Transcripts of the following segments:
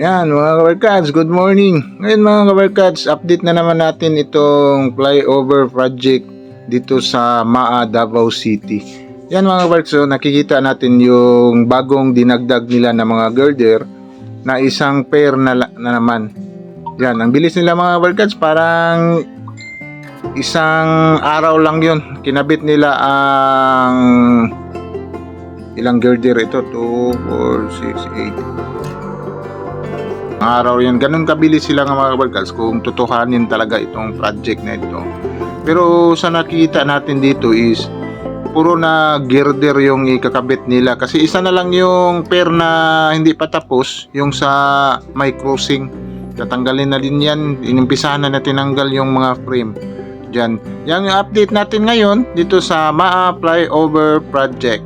Yan mga kabarkads, good morning. Ngayon mga kabarkads, update na naman natin itong flyover project dito sa Maa, Davao City. Yan mga kabarkads, so, nakikita natin yung bagong dinagdag nila na mga girder na isang pair na, na naman. Yan, ang bilis nila mga kabarkads, parang isang araw lang yun. Kinabit nila ang ilang girder ito? 2, 4, 6, 8, araw yan. Ganun kabilis sila nga mga kabarkals kung tutuhanin talaga itong project na ito. Pero sa nakita natin dito is puro na girder yung ikakabit nila. Kasi isa na lang yung pair na hindi pa tapos yung sa may crossing. Tatanggalin na din yan. Inimpisahan na na tinanggal yung mga frame dyan. Yan yung update natin ngayon dito sa Maa Flyover Project.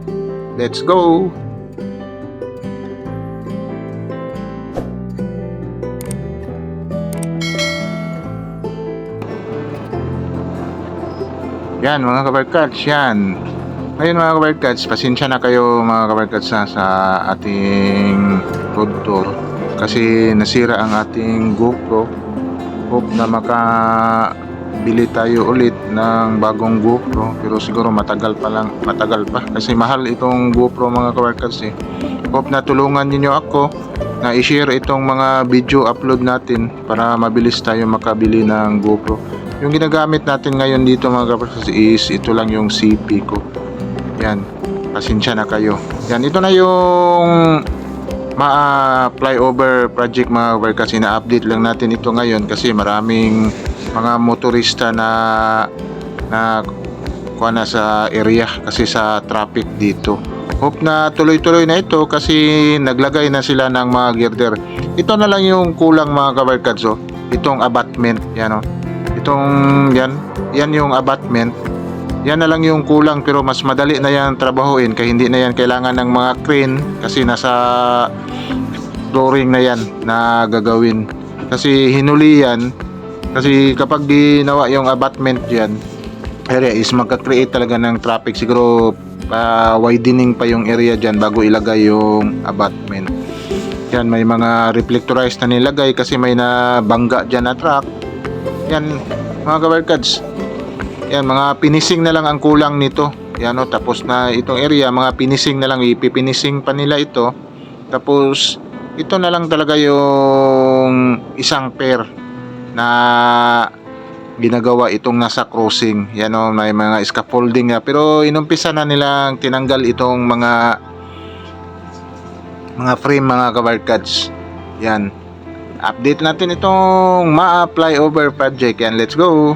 Let's go Yan mga kabarkads, yan. Ngayon mga kabarkads, pasensya na kayo mga kabarkads sa, sa ating road tour. Kasi nasira ang ating GoPro. Hope na makabili tayo ulit ng bagong GoPro. Pero siguro matagal pa lang, matagal pa. Kasi mahal itong GoPro mga kabarkads eh. Hope na tulungan ninyo ako na i-share itong mga video upload natin para mabilis tayo makabili ng GoPro. Yung ginagamit natin ngayon dito mga kapatid is ito lang yung CP ko. Yan. Pasensya na kayo. Yan. Ito na yung ma flyover project mga kapatid kasi na-update lang natin ito ngayon kasi maraming mga motorista na na kuha na sa area kasi sa traffic dito. Hope na tuloy-tuloy na ito kasi naglagay na sila ng mga girder. Ito na lang yung kulang mga kabarkads oh. Itong abutment. Yan oh itong yan, yan yung abutment. Yan na lang yung kulang pero mas madali na yan trabahuin kaya hindi na yan kailangan ng mga crane kasi nasa flooring na yan na gagawin. Kasi hinuli yan kasi kapag ginawa yung abutment yan area is magka-create talaga ng traffic siguro pa widening pa yung area dyan bago ilagay yung abutment. Yan may mga reflectorized na nilagay kasi may nabangga dyan na truck yan, mga kabarkads. Yan, mga pinising na lang ang kulang nito. Yan o, tapos na itong area, mga pinising na lang, ipipinising pa nila ito. Tapos, ito na lang talaga yung isang pair na ginagawa itong nasa crossing. Yan o, may mga scaffolding na. Pero inumpisa na nilang tinanggal itong mga mga frame mga kabarkads. Yan, update natin itong ma-apply over project yan. Let's go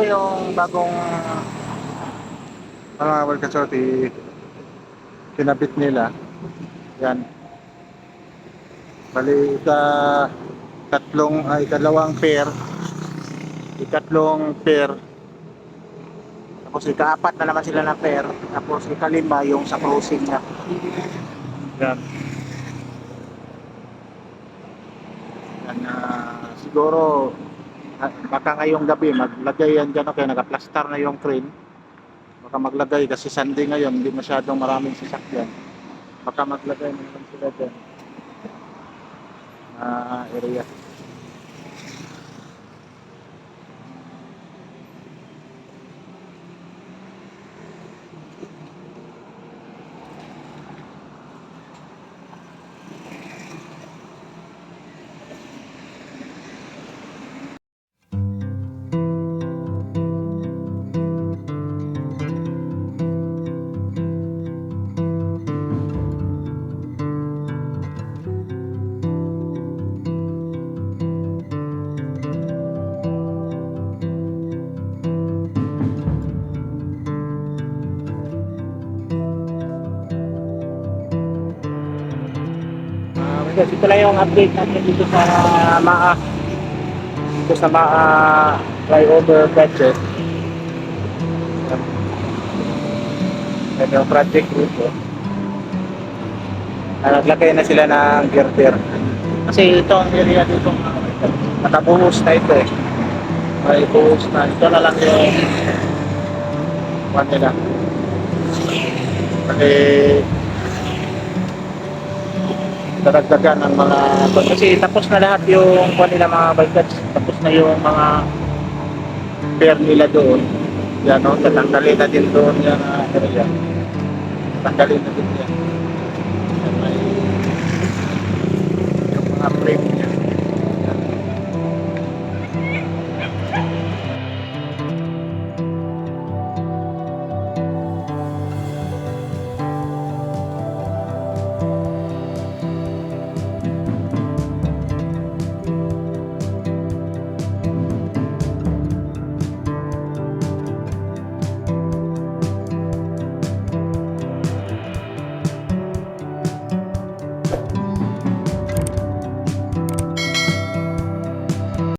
Ito yung bagong mga Barkachoti kinabit nila. Yan. Bali, ika tatlong, ay dalawang pair. Ikatlong pair. Tapos ikaapat na naman sila na pair. Tapos ikalima yung sa closing niya. Yan. Yan na siguro baka ngayong gabi maglagay yan dyan okay nagaplastar na yung crane. Baka maglagay kasi Sunday ngayon hindi masyadong maraming sasakyan. Baka maglagay na naman sila dyan. Na area guys, ito lang yung update natin dito sa MAA. Dito sa MAA flyover project. Yan. Yung project dito. Ah, naglagay na sila ng girder. Kasi ito ang area dito nakabuhos na ito eh. May buhos na. Ito na lang yung one nila. Kasi dadagdagan ng mga kasi tapos na lahat yung kuha nila mga bikers tapos na yung mga pair nila doon. Yan o tatanggalin na din doon. Yan area tanggalin na din yan